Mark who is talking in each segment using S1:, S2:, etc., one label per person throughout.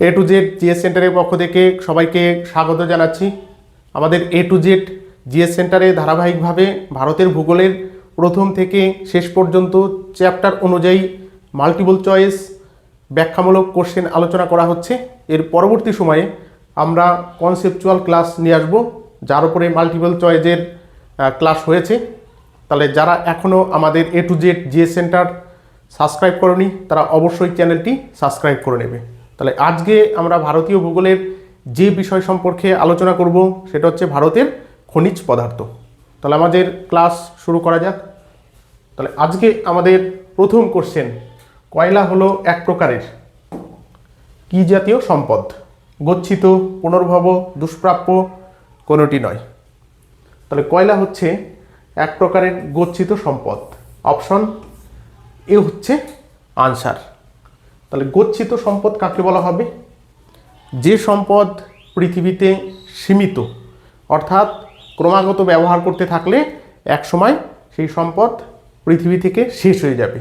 S1: A to Z GS সেন্টারের পক্ষ থেকে সবাইকে স্বাগত জানাচ্ছি। আমাদের এ টু জেড জিএস সেন্টারে ধারাবাহিকভাবে ভারতের ভূগোলের প্রথম থেকে শেষ পর্যন্ত চ্যাপ্টার অনুযায়ী মাল্টিপল চয়েস ব্যাখ্যামূলক কোশ্চেন আলোচনা করা হচ্ছে। এর পরবর্তী সময়ে আমরা কনসেপচুয়াল ক্লাস নিয়ে আসব, যার উপরে মাল্টিপল চয়েসের ক্লাস হয়েছে। তাহলে যারা এখনও আমাদের A to Z GS centre subscribe করনি, তারা অবশ্যই চ্যানেলটি সাবস্ক্রাইব করে নেবে। তাহলে আজকে আমরা ভারতীয় ভূগোলের যে বিষয় সম্পর্কে আলোচনা করব, সেটা হচ্ছে ভারতের খনিজ পদার্থ। তাহলে আমাদের ক্লাস শুরু করা যাক। তাহলে আজকে আমাদের প্রথম কোশ্চেন কয়লা হলো এক প্রকারের? কি জাতীয় সম্পদ? গচ্ছিত, পুনর্ভব, দুষ্প্রাপ্য, কোনোটি নয়। তাহলে কয়লা হচ্ছে এক প্রকারের গচ্ছিত সম্পদ? অপশন এ হচ্ছে আনসার তাহলে গচ্ছিত সম্পদ কাকে বলা হবে? যে সম্পদ পৃথিবীতে সীমিত, অর্থাৎ ক্রমাগত ব্যবহার করতে থাকলে এক সময় সেই সম্পদ পৃথিবী থেকে শেষ হয়ে যাবে।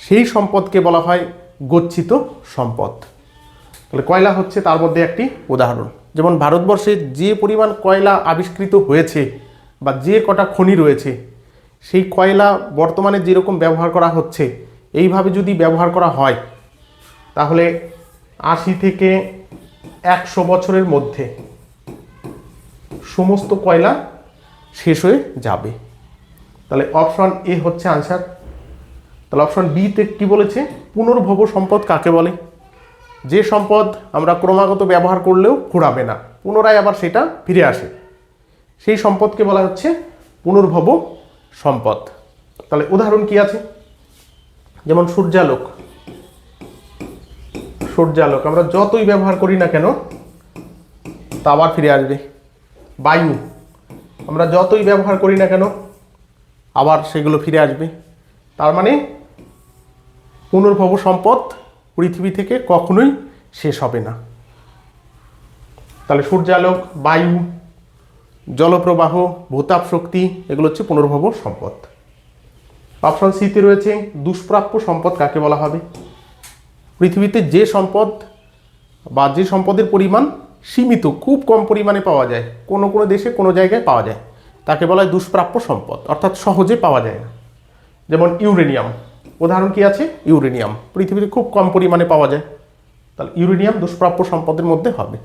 S1: সেই সম্পদকে বলা হয় গচ্ছিত সম্পদ। তাহলে কয়লা হচ্ছে তার মধ্যে একটি উদাহরণ। যেমন ভারতবর্ষে যে পরিমাণ কয়লা আবিষ্কৃত হয়েছে বা যে কটা খনি রয়েছে, সেই কয়লা বর্তমানে যেরকম ব্যবহার করা হচ্ছে, এইভাবে যদি ব্যবহার করা হয় তাহলে আশি থেকে একশো বছরের মধ্যে সমস্ত কয়লা শেষ হয়ে যাবে। তাহলে অপশন এ হচ্ছে আনসার তাহলে অপশন বিতে কি বলেছে? পুনর্ভব সম্পদ কাকে বলে? যে সম্পদ আমরা ক্রমাগত ব্যবহার করলেও ফুরাবে না, পুনরায় আবার সেটা ফিরে আসে। সেই সম্পদকে বলা হচ্ছে পুনর্ভব সম্পদ। তাহলে উদাহরণ কি আছে? যেমন সূর্যালোক। সূর্যালোক। আমরা যতই ব্যবহার করি না কেন, তা আবার ফিরে আসবে। বায়ু। আমরা যতই ব্যবহার করি না কেন, আবার সেগুলো ফিরে আসবে। তার মানে পুনর্ভব সম্পদ পৃথিবী থেকে কখনোই শেষ হবে না। তাহলে সূর্যালোক, বায়ু, জলপ্রবাহ, ভূতাপ শক্তি, এগুলো হচ্ছে পুনর্ভব সম্পদ। অপশন সিতে রয়েছে, দুষ্প্রাপ্য সম্পদ কাকে বলা হবে? পৃথিবীতে যে সম্পদ বা যে সম্পদের পরিমাণ সীমিত, খুব কম পরিমাণে পাওয়া যায়, কোনো কোনো দেশে কোনো জায়গায় পাওয়া যায়, তাকে বলা হয় দুষ্প্রাপ্য সম্পদ, অর্থাৎ সহজে পাওয়া যায় না। যেমন ইউরেনিয়াম, উদাহরণ কি আছে? ইউরেনিয়াম, পৃথিবীতে খুব কম পরিমাণে পাওয়া যায়। তাহলে ইউরেনিয়াম দুষ্প্রাপ্য সম্পদের মধ্যে হবে।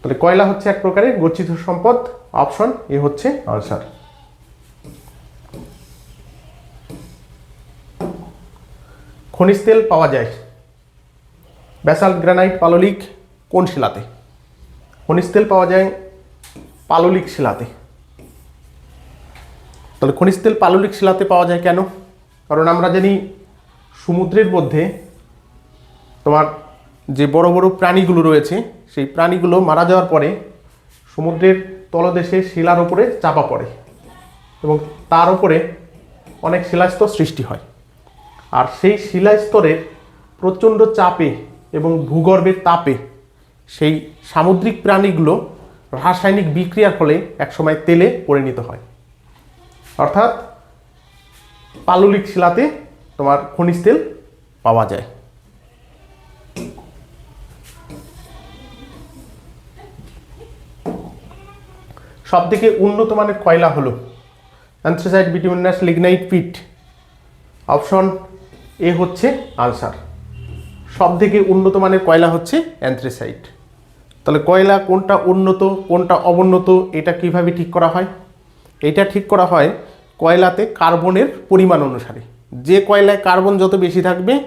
S1: তাহলে কয়লা হচ্ছে এক প্রকারের, গচ্ছিত সম্পদ, অপশন এ হচ্ছে আনসার খনিজ তেল পাওয়া যায় ব্যাসাল্ট গ্রানাইট পাললিক কোন শিলাতে? খনিজ তেল পাওয়া যায়? পাললিক শিলাতে। তাহলে খনিজ তেল পাললিক শিলাতে পাওয়া যায় কেন? কারণ আমরা জানি সমুদ্রের মধ্যে তোমার যে বড় বড় প্রাণীগুলো রয়েছে, সেই প্রাণীগুলো মারা যাওয়ার পরে সমুদ্রের তলদেশে শিলার ওপরে চাপা পড়ে এবং তার উপরে অনেক শিলাস্তর সৃষ্টি হয়। আর সেই শিলাস্তরের প্রচণ্ড চাপে এবং ভূগর্ভের তাপে সেই সামুদ্রিক প্রাণীগুলো রাসায়নিক বিক্রিয়ার ফলে একসময় তেলে পরিণত হয়। অর্থাৎ পাললিক শিলাতে তোমার খনিজ তেল পাওয়া যায়। সব থেকে উন্নত মানের কয়লা হলো anthracite bituminous lignite peat. Option A হচ্ছে আনসার সব থেকে উন্নত মানের কয়লা হচ্ছে অ্যান্থ্রাসাইট। তাহলে কয়লা কোনটা উন্নত, কোনটা অবন্নত এটা কীভাবে ঠিক করা হয়? এটা ঠিক করা হয় কয়লাতে কার্বনের পরিমাণ অনুসারে। যে কয়লায় কার্বন যত বেশি থাকবে,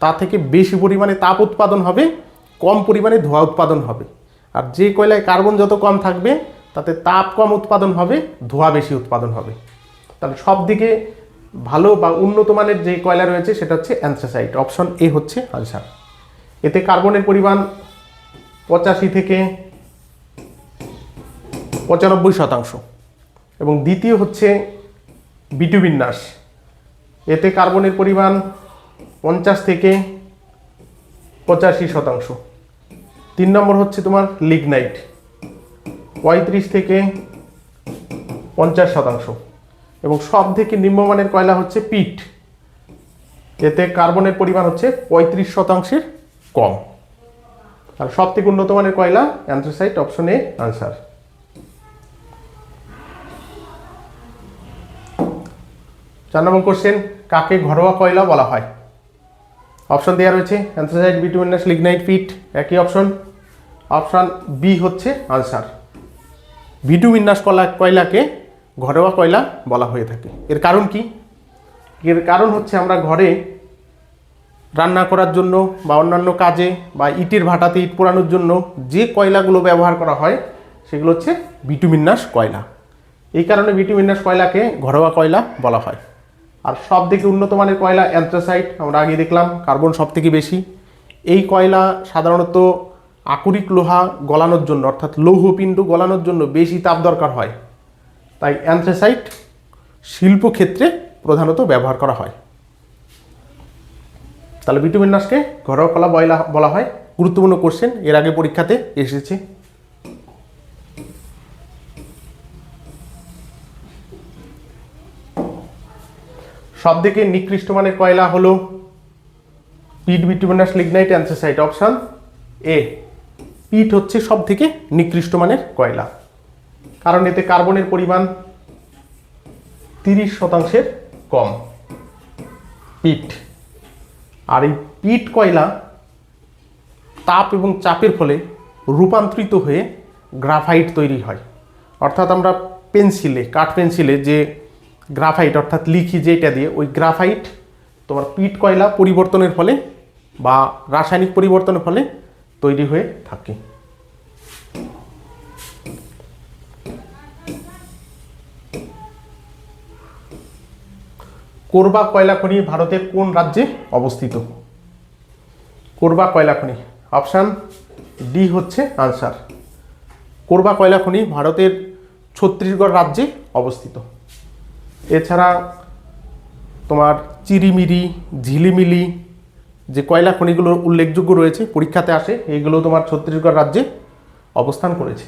S1: তা থেকে বেশি পরিমাণে তাপ উৎপাদন হবে, কম পরিমাণে ধোঁয়া উৎপাদন হবে। আর যে কয়লায় কার্বন যত কম থাকবে, তাতে তাপ কম উৎপাদন হবে, ধোঁয়া বেশি উৎপাদন হবে। তাহলে সব দিকে ভালো বা উন্নত মানের যে কয়লা রয়েছে, সেটা হচ্ছে অ্যান্থ্রাসাইট। অপশন এ হচ্ছে আনসার এতে কার্বনের পরিমাণ পঁচাশি থেকে পঁচানব্বই শতাংশ। এবং দ্বিতীয় হচ্ছে বিটুবিন্যাস এতে কার্বনের পরিমাণ পঞ্চাশ থেকে পঁচাশি শতাংশ। তিন নম্বর হচ্ছে তোমার লিগনাইট। পঁয়ত্রিশ থেকে পঞ্চাশ শতাংশ। এবং সব থেকে নিম্নমানের কয়লা হচ্ছে পিট। এতে কার্বনের পরিমাণ হচ্ছে পঁয়ত্রিশ শতাংশের কম। আর সব থেকে উন্নত মানের কয়লা অ্যান্থ্রাসাইট অপশন এ আনসার চার নম্বর কোশ্চেন কাকে ঘরোয়া কয়লা বলা হয়? অপশন দেওয়া রয়েছে অ্যান্থ্রাসাইট বিটুমিনাস লিগনাইট পিট একই অপশন অপশন বি হচ্ছে আনসার বিটুমিনাস কলা কয়লাকে ঘরোয়া কয়লা বলা হয়ে থাকে। এর কারণ কি? এর কারণ হচ্ছে আমরা ঘরে রান্না করার জন্য বা অন্যান্য কাজে বা ইটের ভাটাতে ইট পোড়ানোর জন্য যে কয়লাগুলো ব্যবহার করা হয়, সেগুলো হচ্ছে বিটুমিনাস কয়লা। এই কারণে বিটুমিনাস কয়লাকে ঘরোয়া কয়লা বলা হয়। আর সব থেকে উন্নত মানের কয়লা অ্যান্থ্রাসাইট আমরা আগে দেখলাম, কার্বন সব থেকে বেশি। এই কয়লা সাধারণত আকরিক লোহা গলানোর জন্য, অর্থাৎ লৌহপিণ্ড গলানোর জন্য বেশি তাপ দরকার হয়। তাই অ্যান্থ্রাসাইট শিল্পক্ষেত্রে প্রধানত ব্যবহার করা হয়। তাহলে বিটুমিনাসকে ঘরোয়া কলা বয়লা, বলা হয়। গুরুত্বপূর্ণ কোশ্চেন এর আগে পরীক্ষাতে এসেছে। সব থেকে নিকৃষ্ট মানের কয়লা হলো peat bituminous lignite, anthracite. Option A, peat হচ্ছে সব থেকে নিকৃষ্ট মানের কয়লা। কারণ এতে কার্বনের পরিমাণ তিরিশ শতাংশের কম। পিট। আর এই পিট কয়লা তাপ এবং চাপের ফলে রূপান্তরিত হয়ে গ্রাফাইট তৈরি হয়। অর্থাৎ আমরা পেন্সিলে, কাঠ পেন্সিলে যে গ্রাফাইট, অর্থাৎ লিখি যেটা দিয়ে, ওই গ্রাফাইট, তোমার পিট কয়লা পরিবর্তনের ফলে বা রাসায়নিক পরিবর্তনের ফলে তৈরি হয়ে থাকে। কোরবা কয়লা খনি ভারতের কোন রাজ্যে অবস্থিত? কোরবা কয়লা খনি অপশান ডি হচ্ছে আনসার কোরবা কয়লা খনি ভারতের ছত্তিশগড় রাজ্যে অবস্থিত। এছাড়া তোমার চিরিমিরি, ঝিলিমিলি যে কয়লা খনিগুলোর উল্লেখযোগ্য রয়েছে, পরীক্ষাতে আসে এইগুলো তোমার ছত্তিশগড় রাজ্যে অবস্থান করেছে।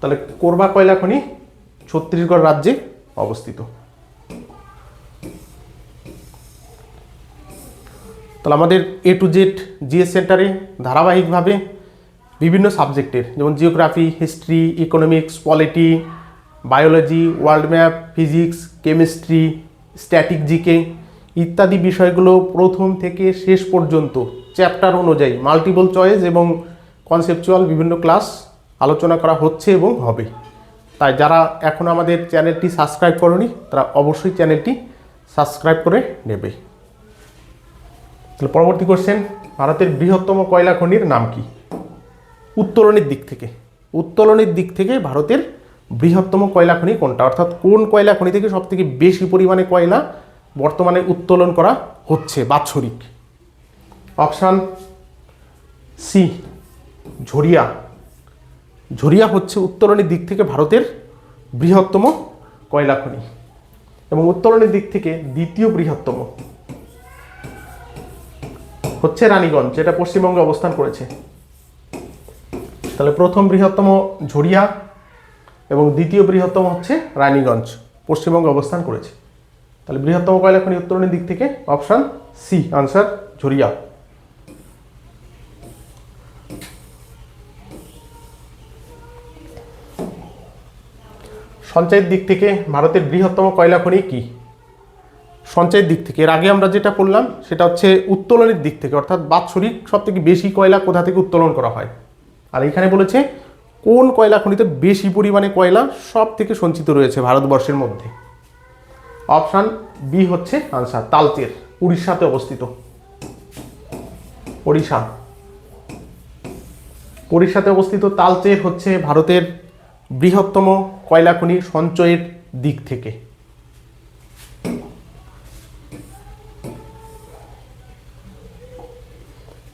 S1: তাহলে কোরবা কয়লা খনি ছত্তিশগড় রাজ্যে অবস্থিত। তাহলে আমাদের এ টু জেড জিএস সেন্টারে ধারাবাহিকভাবে বিভিন্ন সাবজেক্টের, যেমন geography history economics polity biology world map physics chemistry static GK ইত্যাদি বিষয়গুলো প্রথম থেকে শেষ পর্যন্ত চ্যাপ্টার অনুযায়ী মাল্টিপল চয়েস এবং কনসেপচুয়াল বিভিন্ন ক্লাস আলোচনা করা হচ্ছে এবং হবে। তাই যারা এখন আমাদের চ্যানেলটি সাবস্ক্রাইব করনি, তারা অবশ্যই চ্যানেলটি সাবস্ক্রাইব করে নেবে। তাহলে পরবর্তী কোশ্চেন ভারতের বৃহত্তম কয়লা খনির নাম কি? উত্তোলনের দিক থেকে। উত্তোলনের দিক থেকে ভারতের বৃহত্তম কয়লা খনি কোনটা? অর্থাৎ কোন কয়লা খনি থেকে সব থেকে বেশি পরিমাণে কয়লা বর্তমানে উত্তোলন করা হচ্ছে বাৎসরিক? অপশান সি ঝরিয়া। ঝরিয়া হচ্ছে উত্তোলনের দিক থেকে ভারতের বৃহত্তম কয়লা খনি এবং উত্তোলনের দিক থেকে দ্বিতীয় বৃহত্তম। হচ্ছে রানীগঞ্জ, যেটা পশ্চিমবঙ্গে অবস্থান করেছে। তাহলে প্রথম বৃহত্তম ঝুড়িয়া এবং দ্বিতীয় বৃহত্তম হচ্ছে রানীগঞ্জ, পশ্চিমবঙ্গে অবস্থান করেছে। তাহলে বৃহত্তম কয়লা খনি উত্তরণের দিক থেকে? অপশান সি আনসার ঝরিয়া সঞ্চয়ের দিক থেকে ভারতের বৃহত্তম কয়লা খনি কি? সঞ্চয়ের দিক থেকে। এর আগে আমরা যেটা করলাম, সেটা হচ্ছে উত্তোলনের দিক থেকে, অর্থাৎ বাৎসরিক সব থেকে বেশি কয়লা কোথা থেকে উত্তোলন করা হয়। আর এখানে বলেছে, কোন কয়লা খনিতে বেশি পরিমাণে কয়লা সব থেকে সঞ্চিত রয়েছে ভারতবর্ষের মধ্যে? অপশান বি হচ্ছে আনসার, তালচের, উড়িষ্যাতে অবস্থিত। ওড়িশা। উড়িষ্যাতে অবস্থিত তালচের হচ্ছে ভারতের বৃহত্তম কয়লা খনি সঞ্চয়ের দিক থেকে।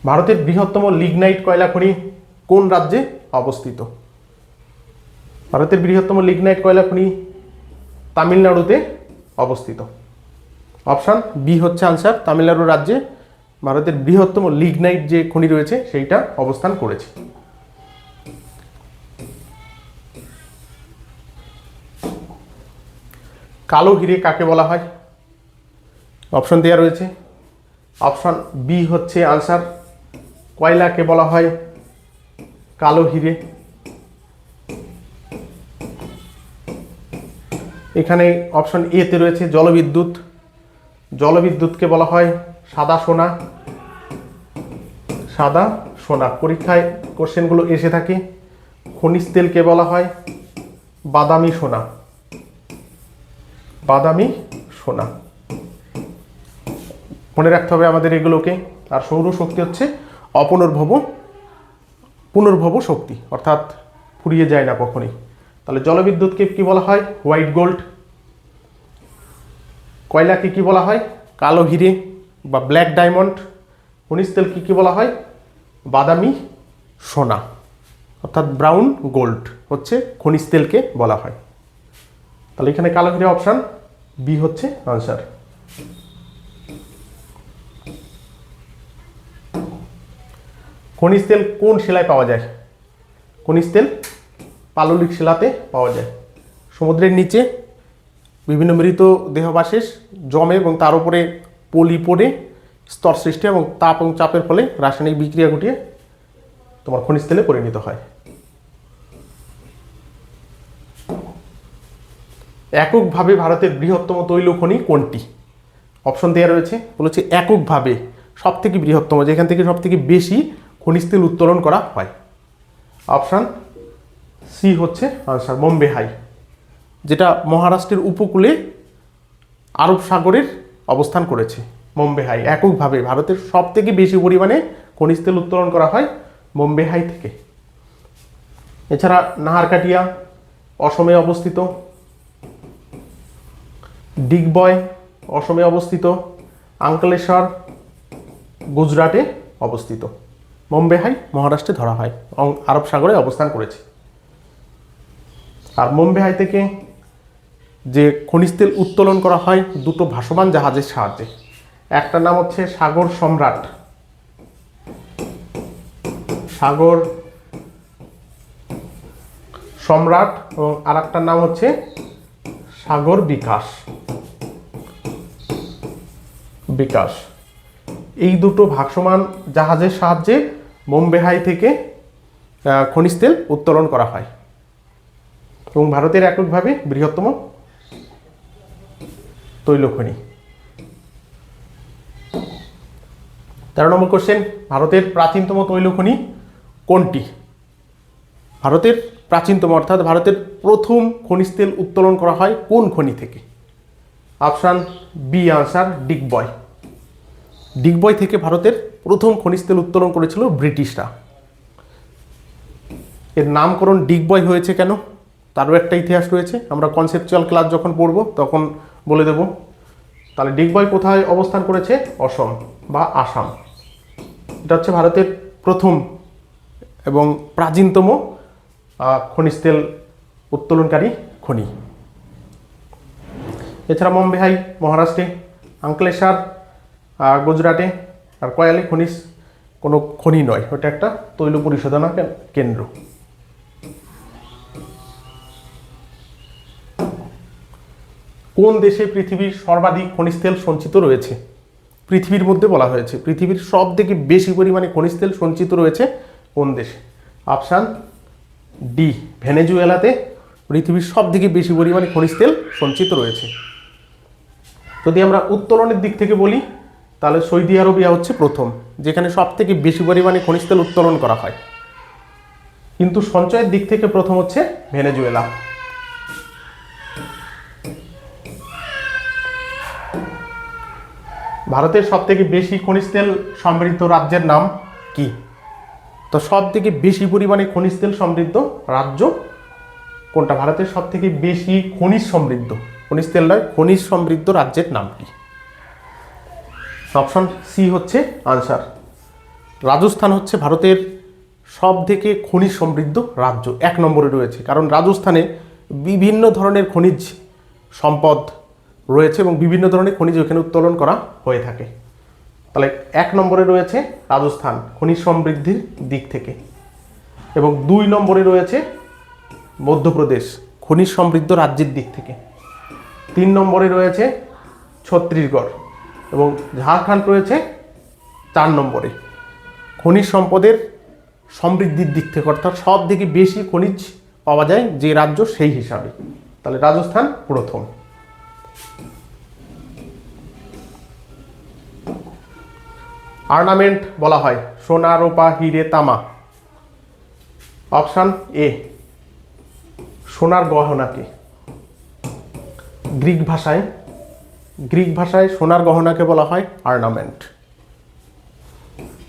S1: ভারতের বৃহত্তম লিগনাইট কয়লা খনি কোন রাজ্যে অবস্থিত? ভারতের বৃহত্তম লিগনাইট কয়লা খনি তামিলনাড়ুতে অবস্থিত। অপশান বি হচ্ছে আনসার তামিলনাড়ু রাজ্যে ভারতের বৃহত্তম লিগনাইট যে খনি রয়েছে সেইটা অবস্থান করেছে। কালো হিরে কাকে বলা হয়? অপশন দেওয়া রয়েছে। অপশন বি হচ্ছে আনসার কয়লাকে বলা হয়? কালো হিরে। এখানে অপশন এতে রয়েছে জলবিদ্যুৎ। জলবিদ্যুৎকে বলা হয় সাদা সোনা। সাদা সোনা। পরীক্ষায় কোশ্চেনগুলো এসে থাকে। খনিজ তেলকে বলা হয় বাদামি সোনা। বাদামি সোনা। মনে রাখতে হবে আমাদের এগুলোকে। আর সৌরশক্তি হচ্ছে অপুনর্ভব, পুনর্ভব শক্তি, অর্থাৎ ফুরিয়ে যায় না কখনই। তাহলে জলবিদ্যুৎকে কি বলা হয়? হোয়াইট গোল্ড কয়লাকে কি বলা হয়? কালো হিরে বা ব্ল্যাক ডায়মন্ড খনিজ তেলকে কী বলা হয়? বাদামি সোনা, অর্থাৎ ব্রাউন গোল্ড হচ্ছে খনিজ তেলকে বলা হয়। তাহলে এখানে কালো হিরে অপশান বি হচ্ছে আনসার খনিজ তেল কোন শিলায় পাওয়া যায়? খনিজ তেল পাললিক শিলাতে পাওয়া যায়। সমুদ্রের নিচে বিভিন্ন মৃত দেহবাশেষ জমে এবং তার উপরে পলি পড়ে স্তর সৃষ্টি এবং তাপ এবং চাপের ফলে রাসায়নিক বিক্রিয়া ঘটিয়ে তোমার খনিজ তেলে পরিণত হয়। এককভাবে ভারতের বৃহত্তম তৈল খনি কোনটি? অপশন দেওয়া রয়েছে, বলেছে এককভাবে সব থেকে বৃহত্তম, যেখান থেকে সব থেকে বেশি খনিজ তেল উত্তোলন করা হয়। অপশান সি হচ্ছে আনসার বোম্বে হাই, যেটা মহারাষ্ট্রের উপকূলে আরব সাগরের অবস্থান করেছে, বোম্বে হাই। এককভাবে ভারতের সব থেকে বেশি পরিমাণে খনিজ তেল উত্তোলন করা হয় বোম্বে হাই থেকে। এছাড়া নাহারকাটিয়া, অসমে অবস্থিত, ডিগবয়, অসমে অবস্থিত, আঙ্কলেশ্বর, গুজরাটে অবস্থিত। বোম্বে হাই, মহারাষ্ট্রে ধরা হয়। এবং আরব সাগরে অবস্থান করেছে। আর বোম্বে হাই থেকে যে খনিজ তেল উত্তোলন করা হয়, দুটো ভাসমান জাহাজের সাহায্যে। একটার নাম হচ্ছে সাগর সম্রাট। সাগর সম্রাট এবং আর একটার নাম হচ্ছে সাগর বিকাশ। বিকাশ। এই দুটো ভাসমান জাহাজের সাহায্যে বোম্বে হাই থেকে খনিজ তেল উত্তোলন করা হয়। এবং ভারতের এককভাবে বৃহত্তম তৈল খনি তেরো নম্বর কোশ্চেন ভারতের প্রাচীনতম তৈল খনি কোনটি? ভারতের প্রাচীনতম, অর্থাৎ ভারতের প্রথম খনিজ তেল উত্তোলন করা হয় কোন খনি থেকে? Option B answer Digboi Digboi থেকে ভারতের প্রথম খনিজ তেল উত্তোলন করেছিল ব্রিটিশরা। এর নামকরণ ডিগবয় হয়েছে কেন? তারও একটা ইতিহাস রয়েছে। আমরা কনসেপচুয়াল ক্লাস যখন পড়ব, তখন বলে দেব। তাহলে ডিগবয় কোথায় অবস্থান করেছে? অসম বা আসাম। এটা হচ্ছে ভারতের প্রথম এবং প্রাচীনতম খনিজ তেল উত্তোলনকারী খনি। এছাড়া বোম্বে হাই মহারাষ্ট্রে আঙ্কলেশ্বর গুজরাটে আর কয়ালি খনিজ কোনো খনি নয়, ওটা একটা তৈল পরিশোধনা কেন্দ্র। কোন দেশে পৃথিবীর সর্বাধিক খনিজ তেল সঞ্চিত রয়েছে? পৃথিবীর মধ্যে বলা হয়েছে। পৃথিবীর সব থেকে বেশি পরিমাণে খনিজ তেল সঞ্চিত রয়েছে কোন দেশে? অপশান ডি, ভেনেজুয়েলাতে পৃথিবীর সব থেকে বেশি পরিমাণে খনিজ তেল সঞ্চিত রয়েছে। যদি আমরা উত্তোলনের দিক থেকে বলি তাহলে সৌদি আরবিয়া হচ্ছে প্রথম, যেখানে সব থেকে বেশি পরিমাণে খনিজ তেল উত্তোলন করা হয়। কিন্তু সঞ্চয়ের দিক থেকে প্রথম হচ্ছে ভেনেজুয়েলা। ভারতের সব থেকে বেশি খনিজ তেল সমৃদ্ধ রাজ্যের নাম কি? তো সব থেকে বেশি পরিমাণে খনিজ তেল সমৃদ্ধ রাজ্য কোনটা? ভারতের সব থেকে বেশি খনিজ সমৃদ্ধ। খনিজ তেল নয়, খনিজ সমৃদ্ধ রাজ্যের নাম কি? অপশন সি হচ্ছে আনসার রাজস্থান হচ্ছে ভারতের সব থেকে খনিজ সমৃদ্ধ রাজ্য। এক নম্বরে রয়েছে, কারণ রাজস্থানে বিভিন্ন ধরনের খনিজ সম্পদ রয়েছে এবং বিভিন্ন ধরনের খনিজ ওখানে উত্তোলন করা হয়ে থাকে। তাহলে এক নম্বরে রয়েছে রাজস্থান, খনিজ সমৃদ্ধির দিক থেকে। এবং দুই নম্বরে রয়েছে মধ্যপ্রদেশ, খনিজ সমৃদ্ধ রাজ্যের দিক থেকে। তিন নম্বরে রয়েছে ছত্তিশগড়। এবং ঝাড়খণ্ড রয়েছে চার নম্বরে। খনিজ সম্পদের সমৃদ্ধির দিক থেকে অর্থাৎ সব থেকে বেশি খনিজ পাওয়া যায় যে রাজ্য সেই হিসাবে। তাহলে রাজস্থান প্রথম। আর্নামেন্ট বলা হয়, সোনা, রূপা, হিরে, তামা। অপশান এ, সোনার গহনাকে। গ্রিক ভাষায় গ্রিক ভাষায় সোনার গহনাকে বলা হয় আর্নামেন্ট।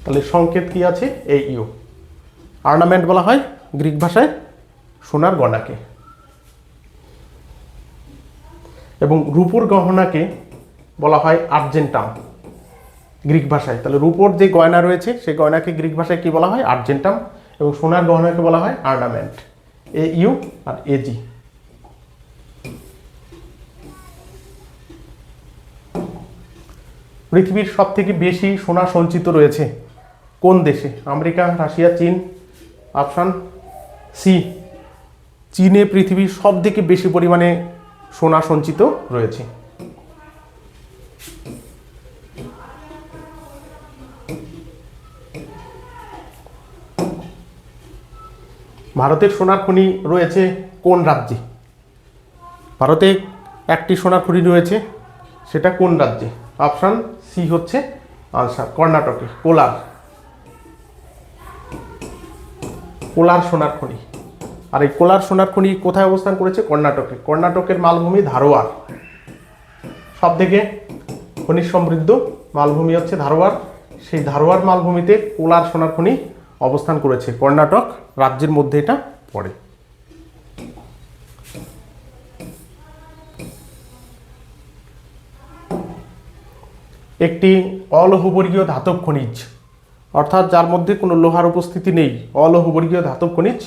S1: তাহলে সংকেত কি আছে? এ ইউ আর্নামেন্ট বলা হয় গ্রিক ভাষায় সোনার গহনাকে। এবং রূপোর গহনাকে বলা হয় আর্জেন্টাম গ্রিক ভাষায়। তাহলে রূপোর যে গয়না রয়েছে, সেই গয়নাকে গ্রিক ভাষায় কি বলা হয়? আর্জেন্টাম এবং সোনার গহনাকে বলা হয় আর্নামেন্ট। এ ইউ আর এ পৃথিবীর সব থেকে বেশি সোনা সঞ্চিত রয়েছে কোন দেশে? আমেরিকা, রাশিয়া, চীন, অপশান সি, চীনে পৃথিবীর সব থেকে বেশি পরিমাণে সোনা সঞ্চিত রয়েছে। ভারতের সোনার খনি রয়েছে কোন রাজ্যে? ভারতে একটি সোনার খনি রয়েছে, সেটা কোন রাজ্যে? অপশান সি হচ্ছে আনসার কর্ণাটকে কোলার কোলার সোনার খনি। আর এই কোলার সোনার খনি কোথায় অবস্থান করেছে? কর্ণাটকে। কর্ণাটকের মালভূমি ধারোয়ার। সব থেকে খনিজ সমৃদ্ধ মালভূমি হচ্ছে ধারোয়ার। সেই ধারোয়ার মালভূমিতে কোলার সোনার খনি অবস্থান করেছে। কর্ণাটক রাজ্যের মধ্যে এটা পড়ে। একটি অলৌহবর্গীয় ধাতব খনিজ। অর্থাৎ যার মধ্যে কোনো লোহার উপস্থিতি নেই, অলৌহবর্গীয় ধাতব খনিজ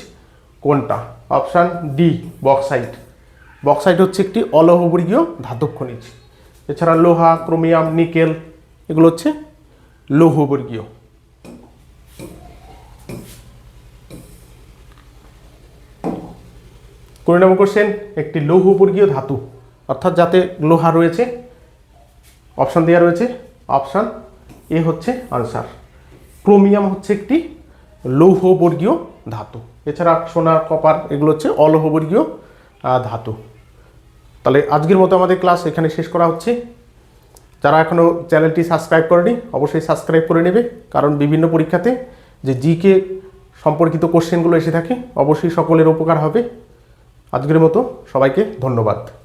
S1: কোনটা? অপশান ডি বক্সাইট বক্সাইট হচ্ছে একটি অলৌহবর্গীয় ধাতব খনিজ। এছাড়া লোহা, ক্রোমিয়াম, নিকেল, এগুলো হচ্ছে লৌহবর্গীয়। কুড়ি নম্বর কোশ্চেন একটি লৌহবর্গীয় ধাতু, অর্থাৎ যাতে লোহা রয়েছে, অপশান দেওয়া রয়েছে অপশান এ হচ্ছে আনসার। ক্রোমিয়াম হচ্ছে একটি লৌহবর্গীয় ধাতু। এছাড়া সোনা, কপার এগুলো হচ্ছে অলৌহবর্গীয় ধাতু। তাহলে আজকের মতো আমাদের ক্লাস এখানে শেষ করা হচ্ছে। যারা এখনও চ্যানেলটি সাবস্ক্রাইব করেনি, অবশ্যই সাবস্ক্রাইব করে নেবে। কারণ বিভিন্ন পরীক্ষাতে যে জিকে সম্পর্কিত কোশ্চেনগুলো এসে থাকে, অবশ্যই সকলের উপকার হবে। আজকের মতো সবাইকে ধন্যবাদ।